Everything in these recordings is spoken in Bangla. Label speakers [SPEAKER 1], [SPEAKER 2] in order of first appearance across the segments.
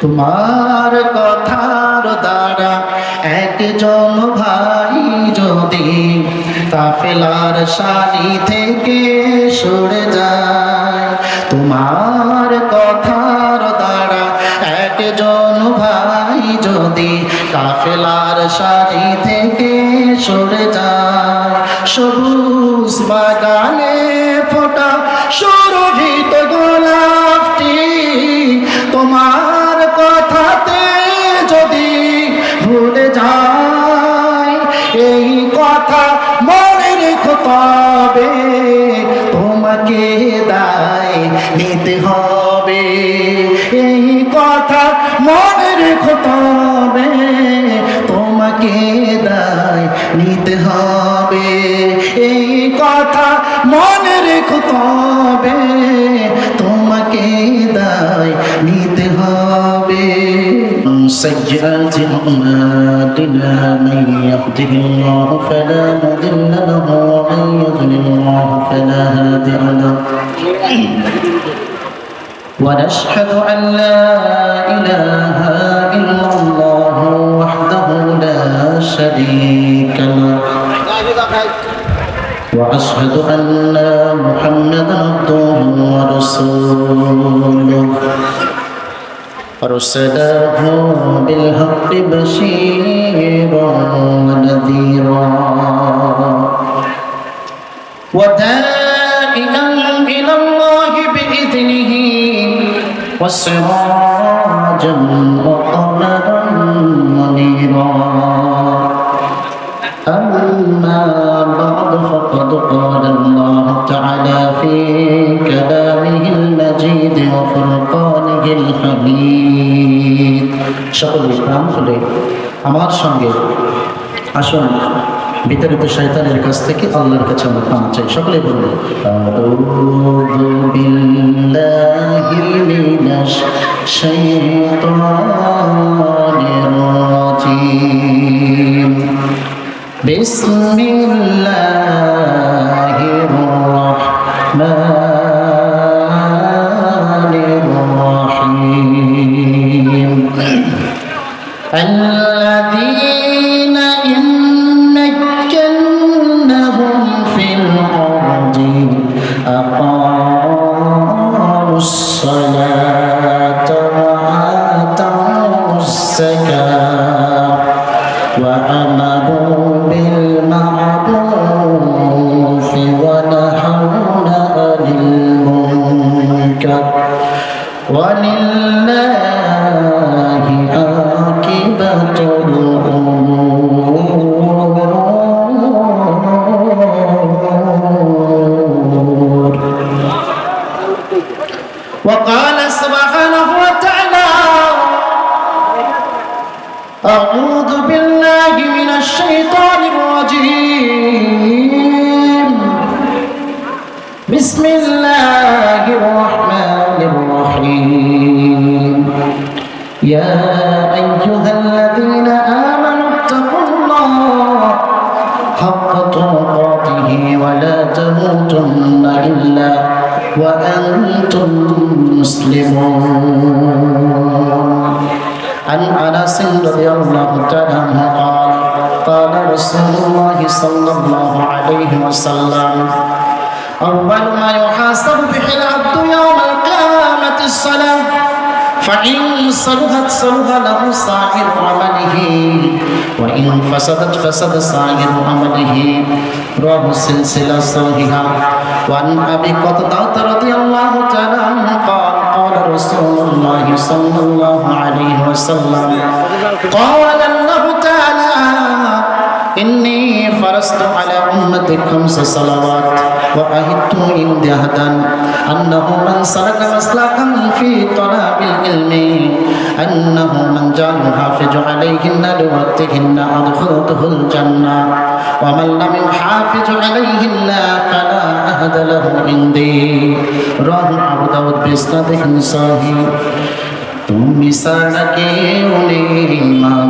[SPEAKER 1] তোমার কথার দ্বারা একজন ভাই যদি কাফেলার সারি থেকে সরে যায়, তোমার কথার দ্বারা একজন ভাই যদি কাফেলার সারি থেকে সরে যায়, সবুজ বাগানে কথা মনে রেখো তবে, তোমাকে দায় নিতে হবে। এই কথা মনে রেখো তবে, তোমাকে দায় নিতে হবে। এই কথা মনে রেখো তবে سيئات أعمالنا من يهده الله فلا مضل له ومن يضلل الله فلا هادي له. ونشهد أن لا إله إلا الله وحده لا شريك له. وأشهد أن محمدا عبده ورسوله. أرسله بالحق بشيرا ونذيرا. ودائما إلى الله بإذنه وسراجا وقمرا منيرا. أما بعد فقد قال الله تعالى في كلامه المجيد وفرقانه الحميد সকল ইসলাম খুলে আমার সঙ্গে আসুন। বিতাড়িত শয়তানের কাছ থেকে আল্লাহর কাছে আমরা ক্ষমা চাই। সকলে বলুন আউযু رضي الله تعالى عنه قال قال رسول الله صلى الله عليه وسلم أول ما يحاسب به العبد يوم القيامة الصلاة فإن صلحت صلح له سائر عمله وإن فسدت فسد سائر عمله. رواه السلسلة صحيحة. وعن أبي قتادة رضي الله تعالى عنه قال قال رسول الله صلى الله عليه وسلم قال الله تعالى إني فرست على أمتي خمس صلوات وأهدت عند هدى أنه من سلك مسلكا في طلب العلم أنه من جعل يحافظ عليهن لوقتهن أدخلته الجنة ومن لم يحافظ عليهن فلا أهد له عندي رواه أبو داود بإسناده صحيح তুমি উনি কেউ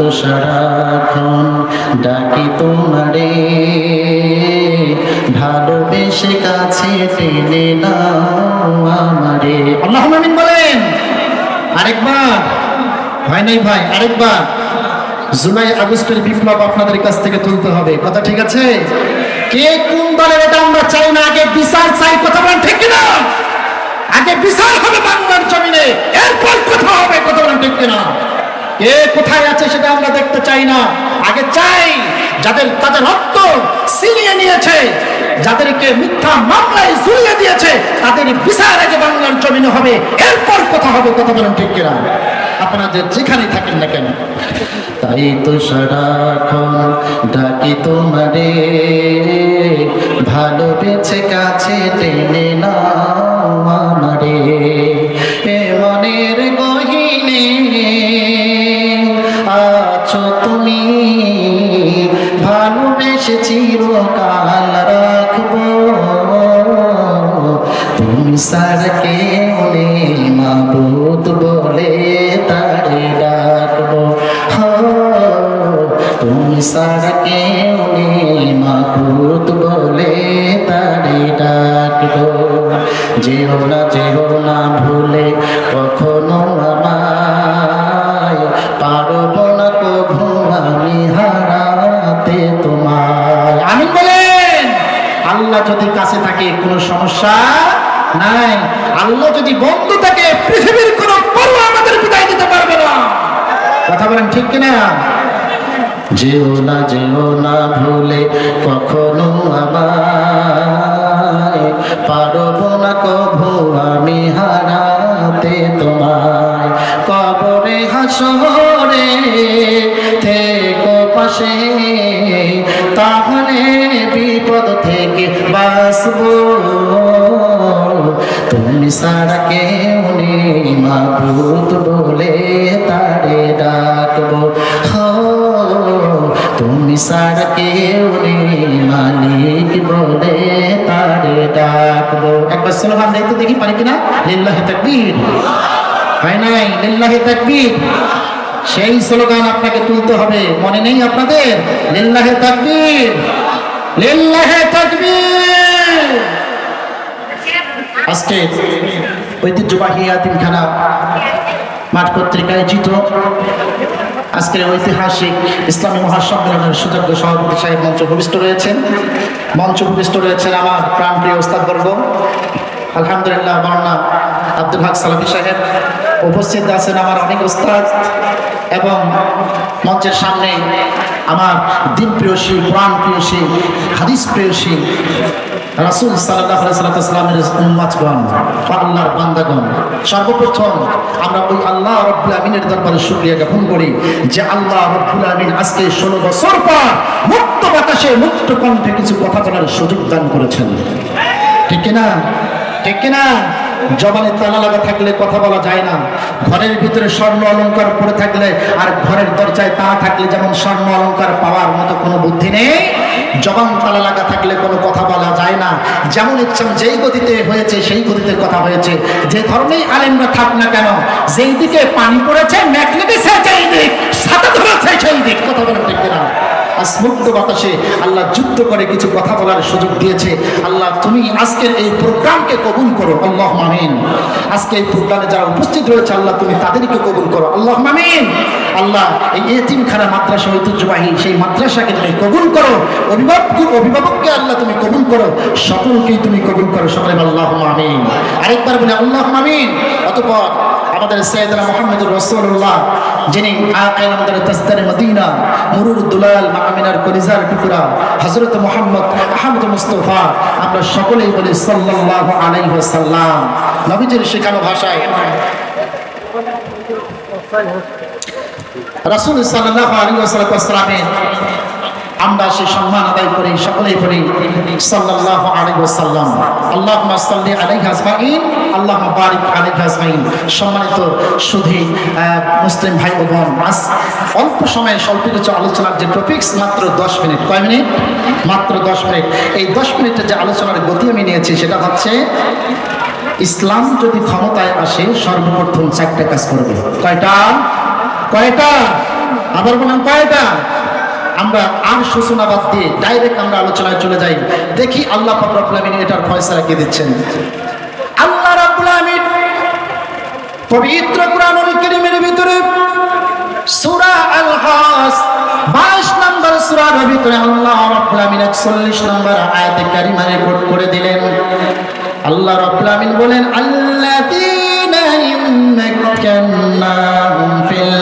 [SPEAKER 1] তো সারাক্ষণ ডাকি তোমারে। ভালোবেসে কাছে টেনে নাও আমারে। আল্লাহ বলেন। আরেকবার। হয় নাই ভাই, আরেকবার। জুলাই আগস্টের বিপ্লব আপনাদের কাছ থেকে তুলতে হবে। কথা ঠিক আছে? কে কোন দলের এটা আমরা চাই না? আগে বিচার চাই, কথা বলেন ঠিক কিনা আগে বিচার হবে বাংলার জমিনে এরপর কথা হবে কথা বলেন ঠিক কিনা কে কোথায় আছে সেটা আমরা দেখতে চাই না। আগে চাই যাদের, তাদের রক্ত ছিনিয়ে নিয়েছে, যাদেরকে মিথ্যা মামলায় ঝুলিয়ে দিয়েছে, তাদের বিচার আগে বাংলার জমিনে হবে। এরপর কথা হবে, কথা বলেন ঠিক কিনা? আপনাদের যেখানে থাকেন না কেন। তাই তো সারাক্ষণ ডাকি তোমারে ভালোবেছে কাছে টেনে নাও। আছো তুমি? আল্লাহ যদি কাছে থাকে, কোনো সমস্যা নাই। আল্লাহ যদি বন্ধু থাকে, পৃথিবীর কোনো পর্ব আমাদের বিদায় দিতে পারবে না। কথা বলেন ঠিক কিনা? যেও না যেও না ভুলে কখনো আমায়। পারব না কভু আমি হারাতে তোমায়। কবরে, হাসরে থেকো পাশে, তাহলে বিপদ থেকে বাঁচবো। তুমি বলে তারে ডাকবো। তুমি মালিক বলে তারে একবার দেখি পারি কিনা? লিল্লাহি তাকবীর। হয় নাই? লিল্লাহি তাকবীর। সেই স্লোগান আপনাকে তুলতে হবে। মনে নেই আপনাদের? লিল্লাহে তাকবীর। লিল্লাহে তাকবীর। আজকে ঐতিহ্যবাহী আতিমখানা মাঠ পত্রিকায় জিত। আজকের ঐতিহাসিক ইসলামী মহাসম্মেলনের সুযোগ্য সভাপতি সাহেব মঞ্চ ভূমিষ্ঠ রয়েছেন। মঞ্চ ভূমিষ্ঠ রয়েছেন আমার প্রাণপ্রিয় ওস্তাদবর্গ আলহামদুলিল্লাহ বর্ণা আব্দুল হক সালাফি সাহেব। উপস্থিত আছেন আমার অনেক ওস্তাদ এবং মঞ্চের সামনে আমার দিন প্রিয়সী প্রাণ প্রিয়সী, হাদিস প্রিয়সী, রাসুল সাল্লাহ সাল্লামের আল্লাহর বান্দাগণ। সর্বপ্রথম আমরা ওই আল্লাহ রব্বুল আমিনের দরবারে শুক্রিয়া জ্ঞাপন করি যে আল্লাহ রব্বুল আমিন আজকে ষোলো বছর পর মুক্ত বাতাসে মুক্ত কণ্ঠে কিছু কথা বলার সুযোগ দান করেছেন। ঠিক কিনা? ঠিক কিনা? জবানে তালা লাগা থাকলে কথা বলা যায় না। ঘরের ভিতরে স্বর্ণ অলংকার পরে থাকলে আর ঘরের দরজায় তা থাকলে যেমন স্বর্ণ অলংকার পাওয়ার মতো কোনো বুদ্ধি নেই, জবান তালা লাগা থাকলে কোনো কথা বলা যায় না। যেমন ইচ্ছা যেই গতিতে হয়েছে সেই গতিতে কথা হয়েছে। যে ধরনেই আলেমরা থাক না কেন, যেই দিকে পানি পড়েছে ম্যাক যেই দিক সাথে ধরেছে সেই দিক। কথা বলে ঠিক না মুক্ত বাতাসে আল্লাহ যুদ্ধ করে কিছু কথা বলার সুযোগ দিয়েছে। আল্লাহ, তুমি আজকের এই প্রোগ্রামকে কবুল করো। আল্লাহ মামিন আজকে এই প্রোগ্রামে যারা উপস্থিত রয়েছে, আল্লাহ, তুমি তাদেরকে কবুল করো। আল্লাহ মামিন আল্লাহ, এই এতিমখানা মাদ্রাসা ঐতিহ্যবাহী সেই মাদ্রাসাকে তুমি কবুল করো। অভিভাবক, অভিভাবককে আল্লাহ তুমি কবুল করো। সকলকেই তুমি কবুল করো। সকলে আল্লাহ মামিন আরেকবার বলে আল্লাহ মামিন অতপর আমাদের সৈয়দনা মোহাম্মদুর রসুল্লাহ যিনি আকাল আমাদের তাস্তারে মদিনা মুরুর দুলাল মামিনার কলিজার টুকুরা হজরত মোহাম্মদ আহমদ মুস্তফা, আমরা সকলেই বলি সাল্লাল্লাহু আলাইহি ওয়াসাল্লাম। নবীজির শেখানো ভাষায় রাসুল সাল্লাহ আলী ওসালামের আমরা সেই সম্মান আদায় করি, সকলেই বলি সাল্লাহ আলী ওসাল্লাম আল্লাহ সাল্লি আলী হাজমাইন আল্লাহ বারিক আলী হাজমাইন সম্মানিত সুধী মুসলিম ভাই ও বোন, আজ অল্প সময়ে স্বল্প কিছু আলোচনার যে টপিক্স মাত্র দশ মিনিট। কয় মিনিট? মাত্র দশ মিনিট। এই দশ মিনিটের যে আলোচনার গতি আমি নিয়েছি, সেটা হচ্ছে ইসলাম যদি ক্ষমতায় আসে, সর্বপ্রথম চারটা কাজ করবে। কয়টা? কয়টা? আবার বলেন কয়টা? আমরা আর সূচনা বাদ দিয়ে ডাইরেক্ট আমরা আলোচনায় চলে যাই। দেখি আল্লাহ আমিন এটার ফয়সালা কে দিচ্ছেন। আল্লাহ রাব্বুল আমিন পবিত্র কোরআনুল কারীমের ভিতরে সূরা আল হাস 22 নম্বর সূরার ভিতরে আল্লাহ রাব্বুল আমিন 41 নম্বর আয়াতে কারিমা রেকর্ড করে দিলেন। আল্লাহ রাব্বুল আমিন বলেন, আল্লাযীনা ইম্মাক্কান্নাহুম ফিল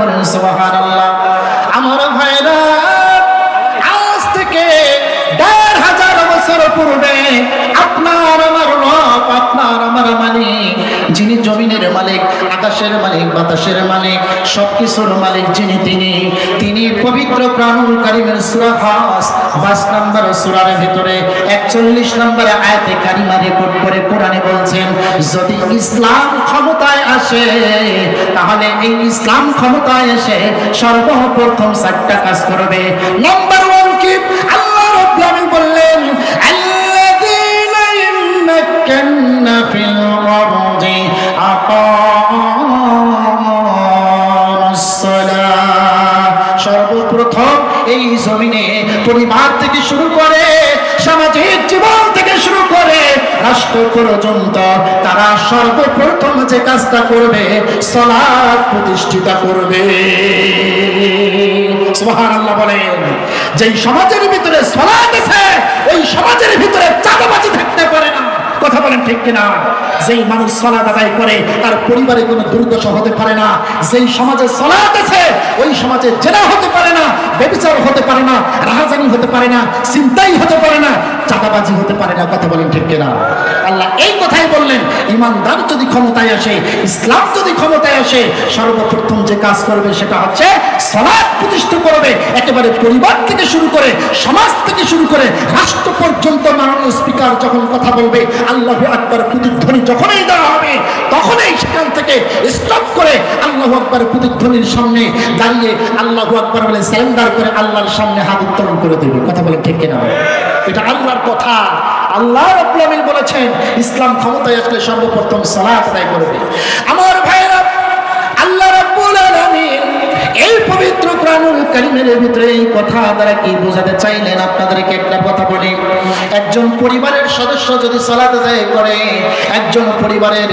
[SPEAKER 1] বলেন সুবহানাল্লাহ। আমার থেকে হাজার আমার যিনি মালিক আকাশের মালিক বাতাসের মালিক সবকিছুর মালিক যিনি তিনি তিনি পবিত্র প্রাণুল কারিমের সুরা হাস পাঁচ নম্বর সুরার ভিতরে একচল্লিশ নম্বর আয়াতে কারিমা রেকর্ড করে কোরআনে বলছেন, যদি ইসলাম ক্ষমতায় আসে, তাহলে এই ইসলাম ক্ষমতায় এসে সর্বপ্রথম চারটা কাজ করবে। নম্বর ওয়ান কি? আল্লাহ পরিবার থেকে শুরু করে, সামাজিক জীবন থেকে শুরু করে, রাষ্ট্র পর্যন্ত তারা সর্বপ্রথম যে কাজটা করবে সলাদ প্রতিষ্ঠিত করবে। যে সমাজের ভিতরে সলাদ আছে, ওই সমাজের ভিতরে চাঁদাবাজি থাকতে পারে না। কথা বলেন ঠিক কিনা? যেই মানুষ সলাদ আদায় করে, তার পরিবারে কোনো দুর্দশা হতে পারে না। যেই সমাজে সলাদ আছে, ওই সমাজে জেনা হতে পারে না, বেবিচার হতে পারে না, রাহাজানি হতে পারে না চিন্তাই হতে পারে না, চাঁদাবাজি হতে পারে না, কথা বলেন ঠিক কিনা? আল্লাহ এই কথাই বললেন, ইমানদার যদি ক্ষমতায় আসে, ইসলাম যদি ক্ষমতায় আসে, সর্বপ্রথম যে কাজ করবে সেটা হচ্ছে সমাজ প্রতিষ্ঠা করবে। একেবারে পরিবার থেকে শুরু করে, সমাজ থেকে শুরু করে, রাষ্ট্র পর্যন্ত মাননীয় স্পিকার যখন কথা বলবে আল্লাহ আকবর প্রতিধ্বনি যখনই দেওয়া হবে, তখনই সেখান থেকে স্টপ করে আল্লাহ আকবর প্রতিধ্বনির সামনে দাঁড়িয়ে আল্লাহ আকবর বলে স্যান্ডার করে আল্লাহর সামনে হাত উত্তোলন করে দেবে। কথা বলে ঠিক কিনা? এটা আল্লাহর কথা। আল্লাহ রাব্বুল বলেছেন, ইসলাম ক্ষমতায় আসলে সর্বপ্রথম সালাত আদায় করবে। আমার ভাইরা পবিত্র কোরআনুল কারীমের ভিতরে এই কথা দ্বারা কি বোঝাতে চাইলেন? আপনাদেরকে একটা কথা বলি। একজন পরিবারের সদস্য যদি সালাত আদায় করে, একজন পরিবারের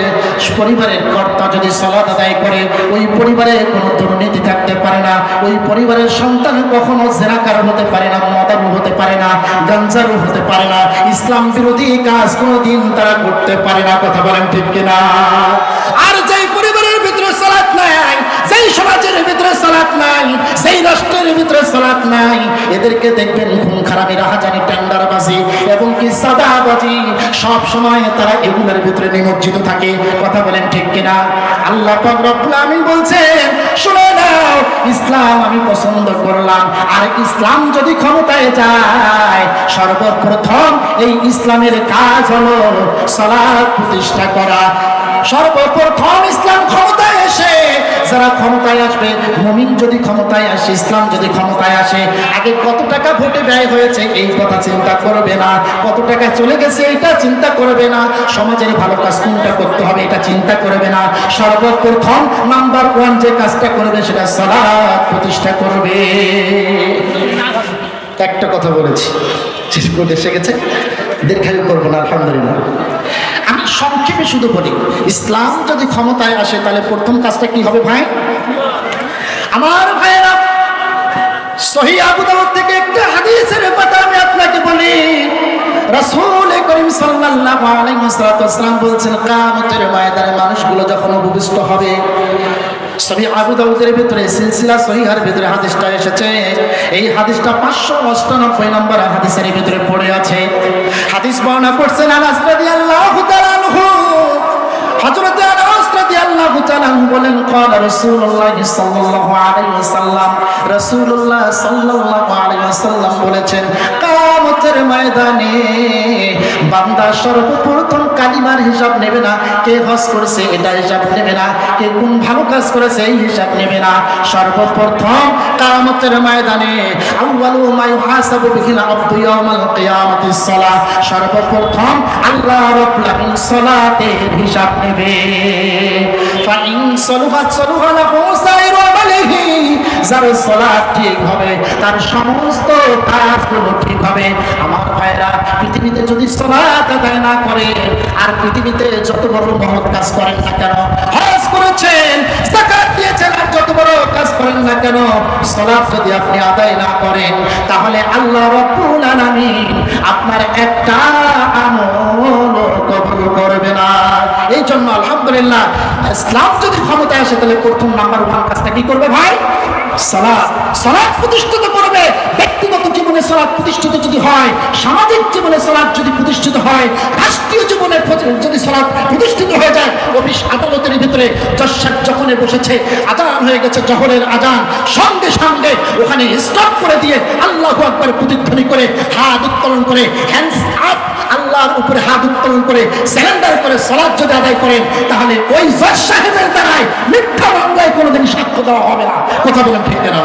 [SPEAKER 1] পরিবারের কর্তা যদি সালাত আদায় করে, ওই পরিবারে কোনো দুর্নীতি থাকতে পারে না। ওই পরিবারের সন্তান কখনো জেনাকার হতে পারে না মদারু হতে পারে না গাঞ্জারু হতে পারে না। ইসলাম বিরোধী কাজ কোনোদিন তারা করতে পারে না, কথা বলেন ঠিক কিনা? আর যেই পরিবারের ভিতরে সালাত নাই যেই সমাজের ভিতরে সালাত নাই সেই রাষ্ট্রের ভিতরে সালাত নাই, এদেরকে দেখবেন খুন খারাপি রাহাজানি টেন্ডারবাজি এবং কি সাদাবাজি। সব সময় তারা এগুলোর ভিতরে নিমজ্জিত থাকে। কথা বলেন ঠিক কিনা? আল্লাহ পাক রব্বুল আমিন বলছেন, শুনে নাও, ইসলাম আমি পছন্দ করলাম। আর ইসলাম যদি ক্ষমতায় যায়, সর্বপ্রথম এই ইসলামের কাজ হলো সালাত প্রতিষ্ঠা করা। সর্বপ্রথম ইসলাম ক্ষমতায় এসে যারা ক্ষমতায় আসবে, মমিন যদি ক্ষমতায় আসে, ইসলাম যদি ক্ষমতায় আসে, আগে কত টাকা ভোটে ব্যয় হয়েছে, এই কথা চিন্তা করবে না। কত টাকা চলে গেছে, এটা চিন্তা করবে না। সমাজের ভালো কাজ কোনটা করতে হবে, এটা চিন্তা করবে না। সর্বপ্রথম নাম্বার ওয়ান যে কাজটা করবে, সেটা সালাত প্রতিষ্ঠা করবে। একটা কথা বলেছি শেষ এসে গেছে দীর্ঘায়ু করব না, আলহামদুলিল্লাহ। আমি সংক্ষেপে শুধু বলি, ইসলাম যদি ক্ষমতায় আসে, তাহলে প্রথম কাজটা কি হবে ভাই? আমার ভাইয়েরা, সহি আবু দাউদ থেকে একটা হাদিসের কথা আমি আপনাকে বলি। রাসূল করিম সাল্লাল্লাহু আলাইহি ওয়াসাল্লাম বলছেন কিয়ামতের ময়দানে মানুষগুলো যখন উপবিষ্ট হবে সবই আবু দাউদের ভিতরে সিলসিলা সহিহার ভিতরে হাদিসটা এসেছে। এই হাদিসটা পাঁচশো অষ্টানব্বই নম্বর হাদিসের ভিতরে পড়ে আছে। হাদিস বর্ণনা করছেন আনাস রাদিয়াল্লাহু তাআলা আনহু। হযরত আনাস রাদিয়াল্লাহু তাআলা বলেন, ক্বালা রাসূলুল্লাহ সাল্লাল্লাহু আলাইহি ওয়াসাল্লাম। বলেছেন কিয়ামতের ময়দানে বান্দা সর্বপ্রথম কালিমার হিসাব নেবে না। কে হজ করেছে এটা হিসাব নেবে না। কে কোন ভালো কাজ করেছে এই হিসাব নেবে না। সর্বপ্রথম কিয়ামতের ময়দানে সর্বপ্রথম আল্লাহ সালাতের হিসাব নেবে। যার সালাত ঠিক হবে, তার সমস্ত কাজগুলো ঠিক হবে। আমার ভাইরা, পৃথিবীতে যদি সালাত আদায় না করে, আর পৃথিবীতে যত বড় মহৎ কাজ করেন না কেন, হজ করেছেন, যাকাত দিয়েছেন, আর যত বড় কাজ করেন না কেন সালাত যদি আপনি আদায় না করেন, তাহলে আল্লাহ রাব্বুল আলামিন আপনার একটা আমল কবুল করবে না। এই জন্য আলহামদুলিল্লাহ, ইসলাম যদি ক্ষমতায় আসে, তাহলে প্রথম নাম্বার ওয়ান কাজটা কি করবে ভাই? ব্যক্তিগত জীবনে যদি হয় প্রতিষ্ঠিত হয় যায় আদালতের ভিতরে জশ্বাক যখন বসেছে, আজান হয়ে গেছে, জহরের আজান, সঙ্গে সঙ্গে ওখানে স্টপ করে দিয়ে আল্লাহ আকবার প্রতিধ্বনি করে, হাত উত্তোলন করে হ্যান্ডস আল্লাহর উপরে হাত উত্তোলন করে স্যালেন্ডার করে, সলাদ যদি আদায় করেন, তাহলে ওই জজ সাহেবের দ্বারাই মিথ্যা মামলায় কোনোদিন সাক্ষ্য দেওয়া হবে না। কথা বলেন ঠিক না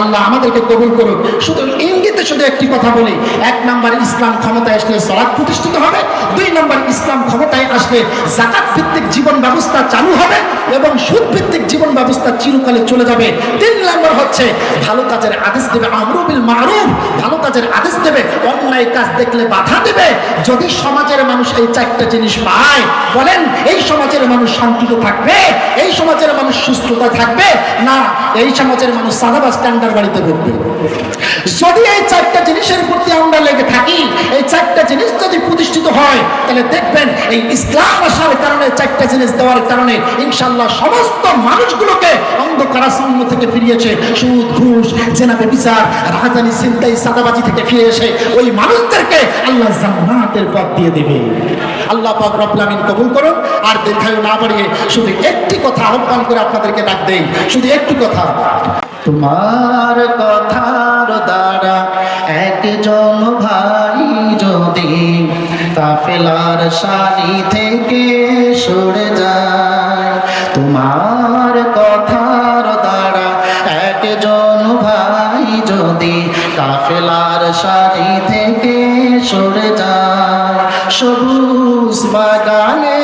[SPEAKER 1] আল্লাহ আমাদেরকে কবুল করুক। শুধু ইঙ্গিতে শুধু একটি কথা বলি, এক নাম্বার ইসলাম ক্ষমতায় আসলে সলাদ প্রতিষ্ঠিত হবে, দুই নাম্বার ইসলাম ক্ষমতায় আসলে জাকাত ভিত্তিক জীবন ব্যবস্থা চালু হবে এবং সুদ ভিত্তিক জীবন ব্যবস্থা চিরকালে চলে যাবে। তিন নাম্বার হচ্ছে, ভালো কাজের আদেশ দেবে আমরুবিল মারুফ, ভালো কাজের আদেশ দেবে, অন্যায় কাজ দেখলে বাধা দেবে। যদি সমাজের মানুষ এই চারটা জিনিস পায়, বলেন, এই সমাজের মানুষ শান্তিত থাকবে, এই সমাজের মানুষ সুস্থতা থাকবে? না, এই সমাজের মানুষ সাদাবা স্ট্যান্ডার্ড বাড়িতে ঢুকবে যদি এই চারটা জিনিসের প্রতি আমরা লেগে থাকি, এই চারটা জিনিস যদি প্রতিষ্ঠিত হয়, তাহলে দেখবেন এই ইসলাম আসার কারণে, চারটা জিনিস দেওয়ার কারণে ইনশাল্লাহ সমস্ত মানুষগুলোকে অন্ধকারাসন্ন থেকে ফিরিয়েছে। সুদ, ঘুষ জেনাবে বিচার রাজধানী চিন্তাই সাদাবাজি থেকে ফিরে এসে ওই মানুষদেরকে আল্লাহ জান্নাতের পথ দিয়ে দেবে। আল্লাহ পাক রব্বুল আমিন কবুল করুন। আর দীর্ঘায়ু না বাড়িয়ে শুধু একটি কথা আহ্বান করে আপনাদেরকে ডাক দেই। শুধু একটি কথা। তোমার কথার দ্বারা একজন ভাই যদি কাফেলার সারি থেকে সরে যায়, তোমার কথার দ্বারা একজন ভাই যদি কাফেলার সারি থেকে সরে যায়, সবুজ বাগানে